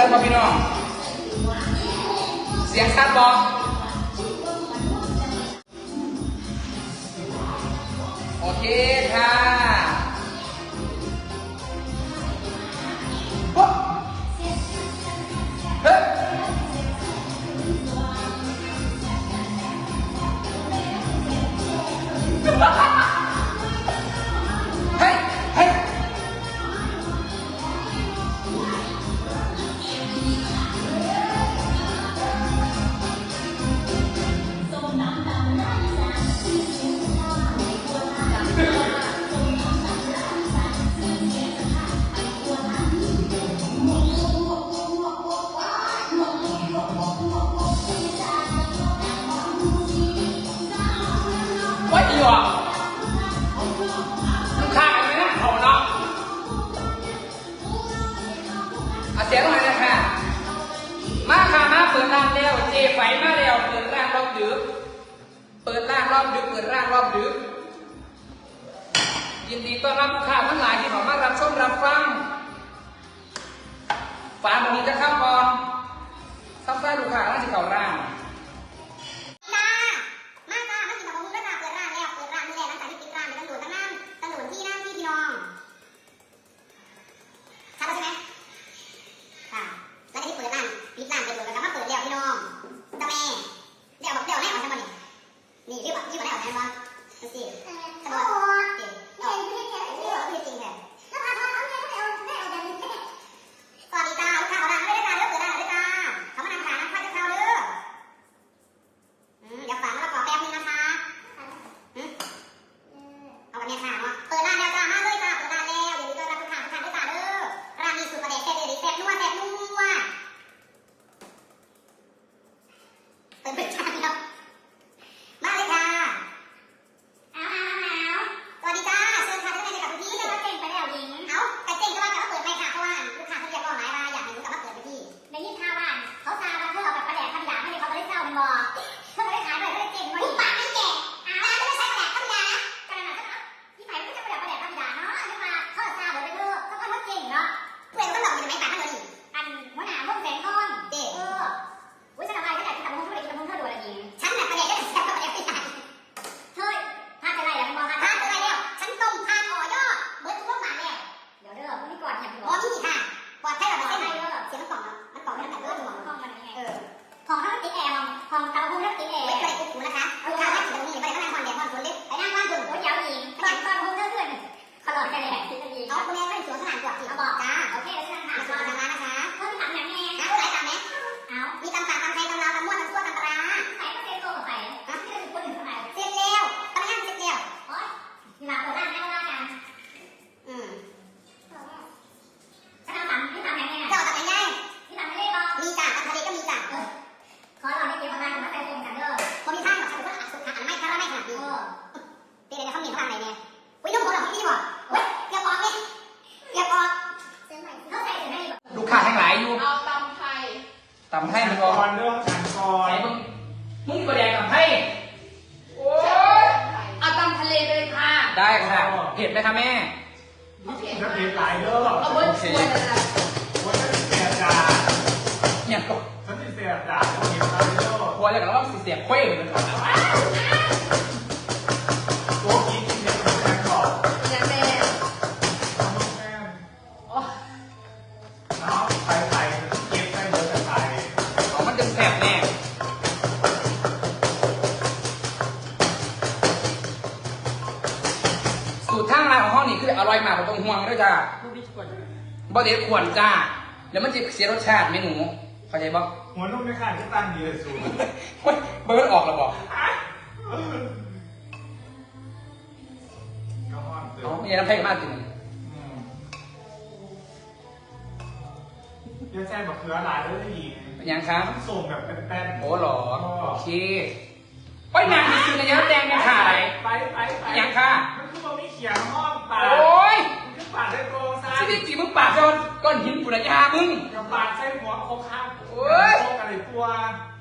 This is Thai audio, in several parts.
ชัดบ่พี่น้อง เสียงสันบ่ ฝาบางนี้จะเข้าก่อนซับไส้ลูกค้าน่านสิเข่าร่าง เสียงเว้ยตัวกี้กินเด็กมันแทงก่อนเงี้ยแม่น้องแก้มโอน้องไทยไเก็บได้เยอะแต่ไทยของมันดึงแสบแน่สูตรทางลายของห้องนี้คืออร่อยมากผมตงห่วงด้จ้าบิขวดเด็ดขวดจ้าแล้วมันจะเสียรสชาติไหมหนู เข้าใจบ้างหัวนมไม่ขาดก็ตั้งดีเลยสูงเบิร์ดออกแล้วบอกก็ห้เอานม่ยน้ำแข็งมากจริงอืมเดี๋ยวใบอกคืออะไรแล้วจะยิงเป็นยังครับส่งแบบเป็นๆ โอ้หรอโอเคไอ้ยนางจริงๆนะยังแดงยังขาย ไปไปไปยังค่ะ มันคือมันไม่เขียนห้องปาดโอ้ยมึงคือปาดด้ยโกงซะชีวิตจริงมึงปากจอนก้อนหินปุระยามึงยับปากใส่หัวโคข้าง โอ้ยโคกอะไรตัว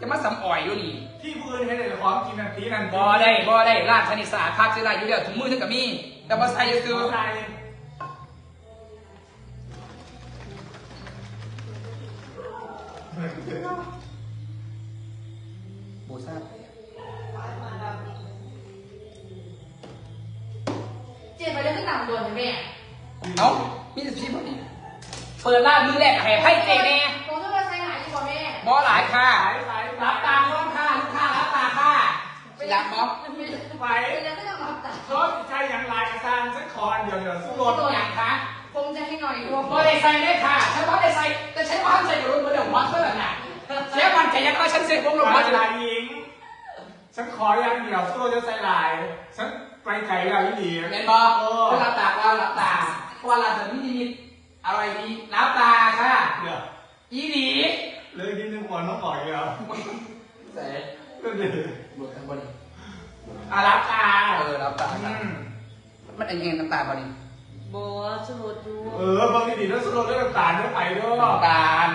จะมาสำอ่อยอยู่นี่ที่พื้นให้เลยของกินนันทีนันบ่ได้บ่ได้ราชนิสาคักซื้อได้อยู่เดียวถุงมือถึงกับมี แต่บ่ใส่อยู่คือใส่บูซ่าเจ็บไปเรื่องต่างโดนแม่เอ้ามีแต่พี่บ่นี่เปิดร้านมือแรกให้ไพ่เจแน่ ค่ะรับตามร้องค่ะลูกค้ารับตาค่ะรับบ่ไปเป็นแล้วก็ต้องรับตาชอบใช้อย่างลายกระซานสักคอนเดี๋ยวเดี๋ยวสู้รถอย่างค่ะผมจะให้หน่อยด้วยบ่ได้ใส่ได้ค่ะฉันบ่าได้ใส่แต่ฉันว่าใส่กับรถบ่ได้วัดเท่านั้นน่ะเสียมันใจยังว่าฉันเซ็งวงลงมาจะลายหญิงฉันขออย่างเดียวสู้รถจะใส่ลายฉันไปไกลแล้วยี่หลีเห็นบ่คือรับตาเรารับตาเพราะว่าเราจะมีนิมิตอะไรดีรับตาค่ะเดี๋ยวอีหลี เลยนิดนึงหัวน้องปล่อยเดียวใส่ก็เดือดบวกกันบ่นี่อารับตาเออรับตาอืค่ะมมันเองน้ำตาบ่นี่บัวสมุดดูเออบางทีดีแล้วสู้รถด้วยน้ำตาลด้วยไปด้วยน้ำตาล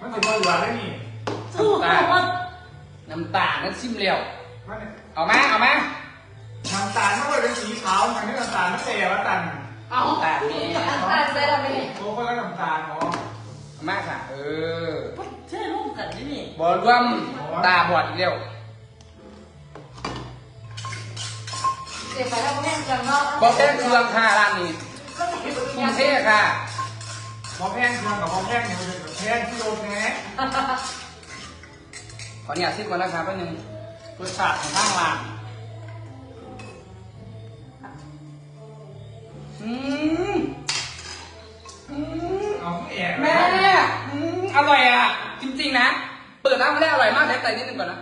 มันถึงมาเหลือได้นี่น้ำตาลน้ำตาลนั่นซิมเลียวมันเนี่ยเอามาเอามาน้ำตาลมันเป็นสีขาวมันไม่น้ำตาลมันเตะว่าตันเอาน้ำตาลนี่น้ำตาลใส่เราไม่ได้โอ้คนละน้ำตาลเนาะ เอามาค่ะ เออใช่ร่วมกันนี่นี่บอรวมตาบอดอีกแล้วเจ็บไปแล้วแม่จังเนาะบอกแค่เครื่องค่ะร้านนี้ก็จะเป็นกรุงเทพค่ะพอแพงเครื่องกับพอแพงเนี่ยมันเป็นแบบแพงที่โดนแง่ขออนุญาตซิมก่อนนะครับแป๊บนึงรสชาติของข้างร้านอืมอืม เอาแอบแม่อืมอร่อยอะ จริงๆนะ เปิดร้านมาได้อร่อยมากแท้แต่นิดนึงก่อนนะ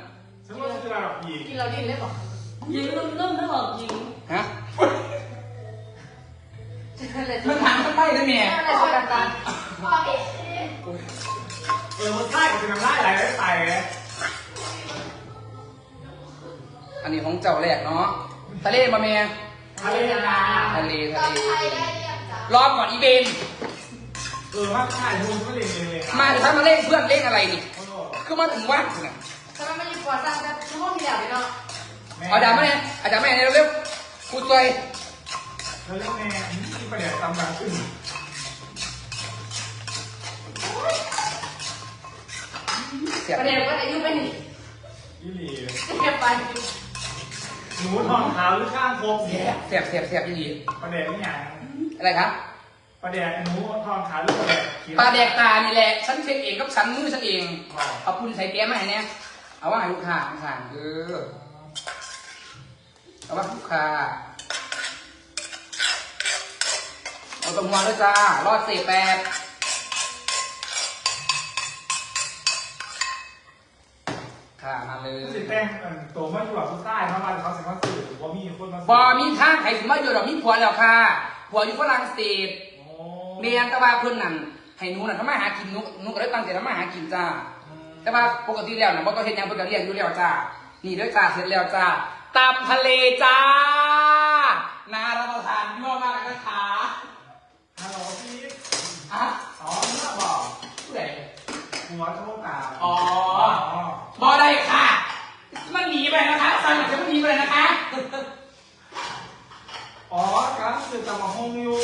ฉันว่าจะแบบอีกกินเราดิ้นเลยบอกยิงเริ่มไม่ออกยิงฮะอะไรมันถามมันไม่ได้เมียอะไรชอบกันตันเออมันใช่กับเป็นน้ำลายไหลไปเลยอันนี้ของเจ้าแรกเนาะทะเลมาเมียทะเลนาทะเลทะเลรอบก่อนอีเวนต์ เออมากใช่ดูไม่เลยเลยมาถึงมาเล่นเพื่อนเล่นอะไรนี่โอ้โหคือมาถึงว่างถึงอะทำไมไม่ยิงก่อสร้างกันชั่วโมงเดียวเลยเนาะเอาดามาเนี่ยเอาดามาเนี่ยเร็วๆพูดตัวแล้วเรื่องแม่ที่ประเดี๋ยวตำดังขึ้นเสียบประเดี๋ยวก็อายุไปนี่ยี่หลีเก็บไปหนูทองขาวหรือข้างโคกเสีเนี่ยยบเสียบเสียบอีหลีประเดี๋ยวนี่ไงอะไรครับ ประเดี๋ยวหนูทองขาวหรือประเดี๋ยวเขียวปลาแดกตานี่แหละฉันเช็คเองกับฉันมือฉันเองเอาปุ้นใส่แก้มมาให้เนี่ยเอาว่าให้ลูกค้าสั่งเออเอาว่าลูกค้าเอาตรงมาด้วยจ้ารอดเศษแปดค่ะมาเลยสิแป้งตัวมันอยู่แบบผู้ใต้เขาบ้านเขาสิมาสื่อว่ามีคนมาบอมีทางใครถึงมาอยู่ดอกมีผัวแล้วค่ะผัวอยู่ฝรั่งเศสโอ้ เมียนแตะว่าเพื่อนนั่นให้หนูน่ะทำมาหากินหนูหนูก็ได้ตั้งใจทำมาหากินจ้า แต่ว่าปกติแล้วนะบ่ต้องเห็นยังเพิ่นก็เรียนอยู่แล้วจ้า นี่เด้อจ้าเสร็จแล้วจ้าตับทะเลจ้าน่ารับประทานยั่วมากนะคะฮัลโหลพี่อะอ๋อเมื่อบอกผู้ใดหัวโทษตาอ๋อบ่ได้ค่ะ มันหนีไปนะคะสั่งอยากจะมันหนีไปเลยนะคะ อ๋อการสื่อจะมาห้องอยู่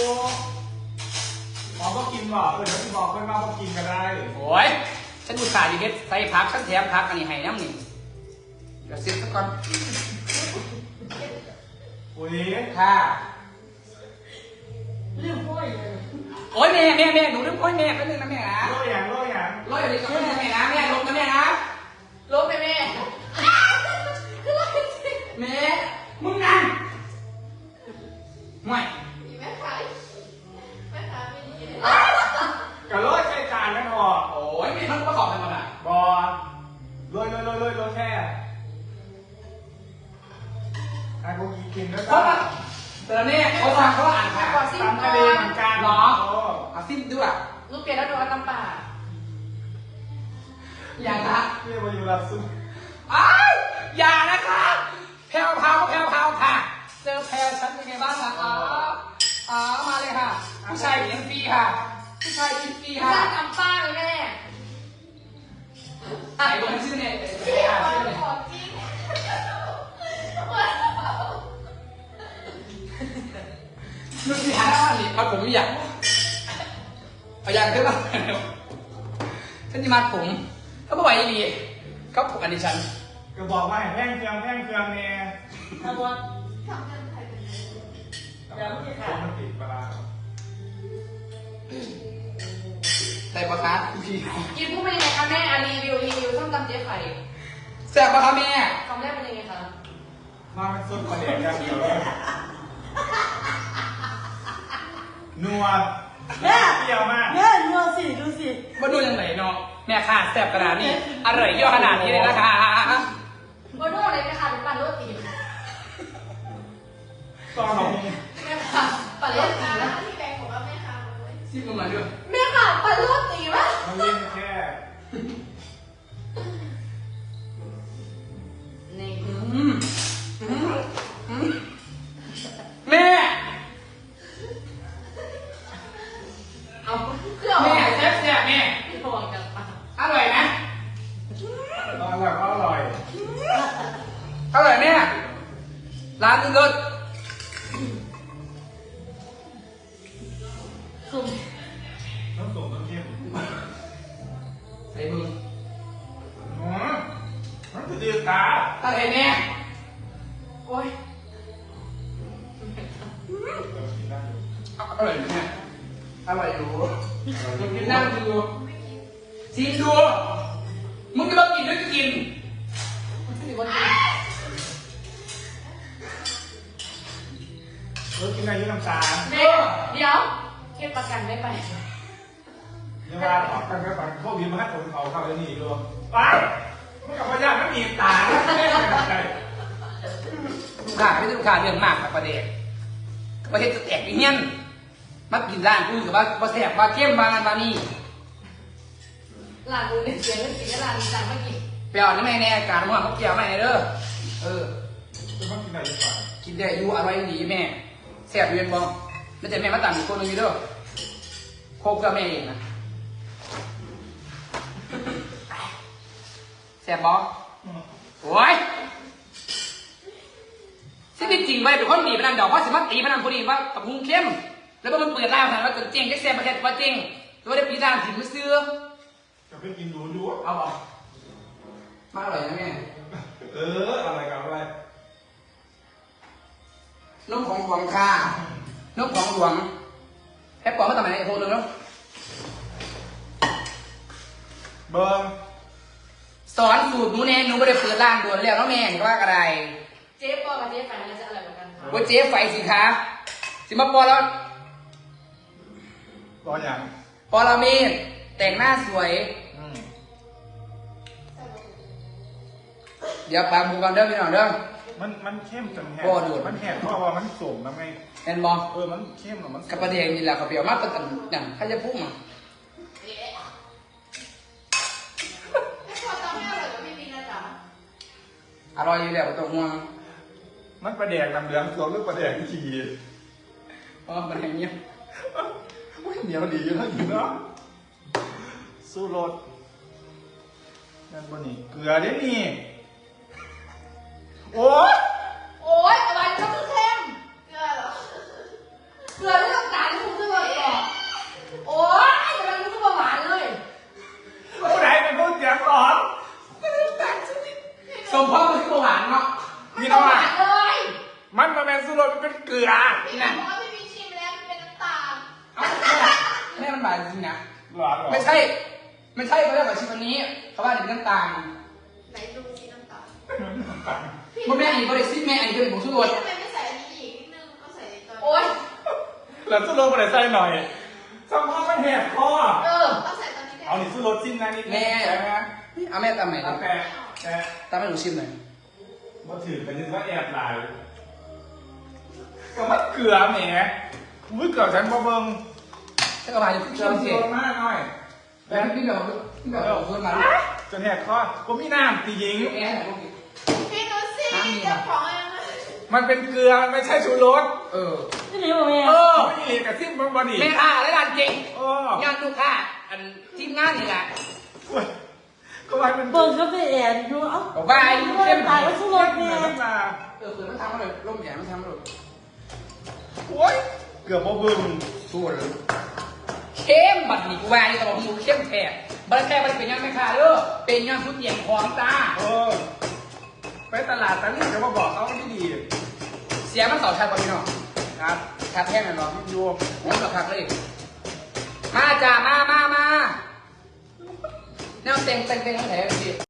อ๋อก็กินบอกเออเดี๋ยวพี่บอกเพื่อนมาก็กินก็ได้โอ้ยฉันอุตส่าห์ดีเฮ็ดใส่พักฉันแถมพักอันนี้ให้น้ำนี่เดี๋ยวเสร็จซะก่อนโอ้ยค่ะเรื่องพ่อยเลยโอ้ยแม่แม่แม่หนูเรื่องโอ้ยแม่แป๊บนึงนะแม่นะโลอย่างโลอย่างร้อยอยู่ในกระเป๋าแม่นะแม่ลงนะแม่นะลบไปแม่คือเราจริงแม่มึงนั่นห่วยมีแม่ขายแม่ขายไม่ดีเลยกับโลใช้จานไม่พอโอ้ยไม่ทันประกอบกันหมดอะบอโรยโรยโรยโรยโรยแค่ไอ้พวกกีกินด้วยเพกัราะว่านแต่ละเนี่ยเขาสั่งเขาอ่านค่ะก่อนซิมตามก่ทะอเลเหมือนนกันเหรอโเอาซิมด้วยลูกเปลี่ยนแล้วดูอัตตำป่าอย่างละเรียกว่าอยู่รับซุปอ้ายอย่านะคะแพรวพราวแพรวพราวค่ะ เจอแพรวฉันเป็นไงบ้างคะอ๋อ อ๋อมาเลยค่ะ ผู้ชายกินฟรีค่ะ ผู้ชายกินฟรีพี่ค่ะชายทำป้าเลยแม่ไอ้คนชื่อเนี่ยไอ้อ่านชื่อเนี่ยของจริงนึกสิหาว่าหลีพัดผมไม่อยากเอาอยากขึ้นมาฉันจะมาผมเขาบอกว่าอีหลีเขาปลุกอันดิฉันก็บอกว่าให้แพงเครื่องแพงเครื่องเนี่ยทำวันท แต่ว่าผมมันติดปลาร้าแต่ปะคะพี่กินผู้เป็นยังไงคะแม่อะรีวิวรีวิวส้มตำเจ๊ไข่แซ่บปะคะแม่คำแรกเป็นยังไงคะมาเป็นซุปประเดี๋ยวอย่างเดียวเลยนัวเปรี้ยวมาก เนี่ยดูสิดูสิมาดูยังไงเนาะแม่ค่ะแซ่บขนาดนี้อร่อยเยอะขนาดนี้เลยนะคะโบโน่เลยไหมคะเป็นปันรถตี ตอนของแม่ค่ะปันรถตีนะซิมมาด้วยแม่ค่ะปันรถตีวะ มันเล่นแค่นี่ มันจะดีตาอร่อยแม่โอ้ยกินได้อยู่อร่อยแม่อร่อยอยู่มึงกินนั่งดูซีดูมึงจะมากินหรือจะกินสิวันนี้เออกินได้อยุ่น้ำตาลแม่เดี๋ยวเคสประกันได้ไปยังว่าออกกันก็ปันพวกวินมาให้ผมเขาเข้าแล้วนี่ดูไปมัน กับพยาไม่มีตาไม่เป็นไรลูกค้าไม่ใช่ลูกค้าเรื่องมากครับประเด็นประเทศจะแตกไปเงี้ยนมากินร้านกูกับว่าว่าแสบว่าเข้มบางอันบางนี่หลานดูเนี่ยเสียงเรื่องกินหลานจังเมื่อกี้ไปเอานี่แม่แน่การมั่วเขาเกี่ยวไม่เด้อเออจะมากินได้ดีกว่ากินได้อยู่อร่อยดีแม่แสบเรียนบ่แล้วแต่แม่มาตามอีกคนหนึงอยู่เด้อโคกกับแม่เองนะ แสบบ่โอ้ยที่จริงไว้เป็นคนดีพนันดอกว่าสิมาตีพนันคนดีว่ากับหุงเข้ม แล้วก็มันเปิดร้านพนันว่าจนเจ๊งแค่แสบประเทศว่าเจ๊งแล้วก็ได้ปีร้านถึงมือซื้อจะไปกินดูดูเอาบ่มาอร่อยนะแม่เอออะไรกับอะไรนมของหลวงค่ะนมของหลวงแอปปองมาทำไมในโทรเลยเนาะเบิ้ง สอนสูตรหนูแน่หนูไม่ได้เปิดร้านด่วนแล้วน้องแม่เห็นว่าอะไรเจ๊ปอกับเจ๊ไฟมันจะอร่อยเหมือนกันค่ะว่าเจ๊ไฟสิคะสิมาปอแล้วรออย่างปอละเมดแต่งหน้าสวย อืมเดี๋ยวปากหมูกันเด้อพี่น้องเด้อ มันมันเข้มจนแหบโอ้ดูด มันแหบเพราะว่ามันสมนะไงเห็นบอเออ มันเข้มหรอมันกับประเด็นนี่แหละกับเปียวมากเป็นอย่างข้าจะพุ่งมา อร่อยอยู่แล้วบ่ต้องห่วงมันประแดกน้ำเหลืองตัวหรือประแดกขี่เพราะมันอย่างเงี้ยอุ้ยเหนียวดีอยู่แล้วอยู่เนาะสู้รสนั่นบนนี่เกลือได้นี่ โอ้ย โอ๊ยอะไรก็คือเค็มเกลือเหรอเกลือที่ต้องการที่คุณจะบอกก่อนโอ๊ยแต่มันรู้สึกว่าหวานเลย ผู้ใดเป็นผู้เสียงร้อน สมพ่อมันคือหวานเนาะ พี่น้องหอะวานเลยมันมาเป็นสู้รสมันเป็นเกลือนี่นะบอกว่าพี่มีชิมแล้วมันเป็นน้ำตาลเอาแม่มันหวานจริงนะ หลอนหรอไม่ใช่ ไม่ใช่เขาเรียกว่าชิมอันนี้ เขาว่าเด็กน้ำตาลไหนดูสิน้ำตาลโมแม่อันนี้บริซิแม่อันนี้เป็นผงชูรสทำไมไม่ใส่อันนี้อีกนิดนึงก็ใส่ในตัวโอ๊ยแล้วสู้รสมาไหนใส่หน่อยสัมภาษณ์มันแหบคอเออต้องใส่ตอนนี้เอาหนิสู้รสจิ้มนะนิดแม่ใช่ไหมเอาแม่ตามไหนแต่แต่แต่ตามให้หนูชิมหน่อย มาถือกันนึกว่าแอบหลายก็มันเกลือแหมอุ้ยเกลือฉันบ่เบิ่งถ้ากระบาอยู่เกที่ลือชิมสเสียดมากหน่อยแล้วพี่แบบพี่แบบเอาเพิ่มมาจนแหกคอก็มีน้ำตีหญิงแม่ไหนพวกนี้พี่ดูสิเจ้าของเองนะฮมันเป็นเกลือ มันไม่ใช่ชูรส เออนี่หรือเปล่าแม่เออไม่มีกระทิมมันบอดี้แม่ค้าและร้านเก่งเออย้อนลูกค้าอันทีมงานนี่แหละ ก็ว่ามันเบิ่งก็ไปแอนดูเอ้าบอกว่าไอ้เข้เข้มมตายว่าสู้รถเหมืแม่อนน้ำตาเออคือมันทำมาเลยร่มใหญ่มันทำมาเลยโอ้ยเกือบบ่บึงสู้เลยเข้มบัดนี้กูว่านี่ตบอกมูเข้มแท้บัดแท้บัดเป็นยังแม่ค้าเด้อเป็นยังชุดเหยียงของตาเออไปตลาดแต่นี่จะมาบอกเขาที่ดี เสียมันเสาชัดกว่าพี่น้องครับชัดแท้งเลยเนาะอยู่ผมกับคักเลยมาจ้ามามามา แนวเต็ง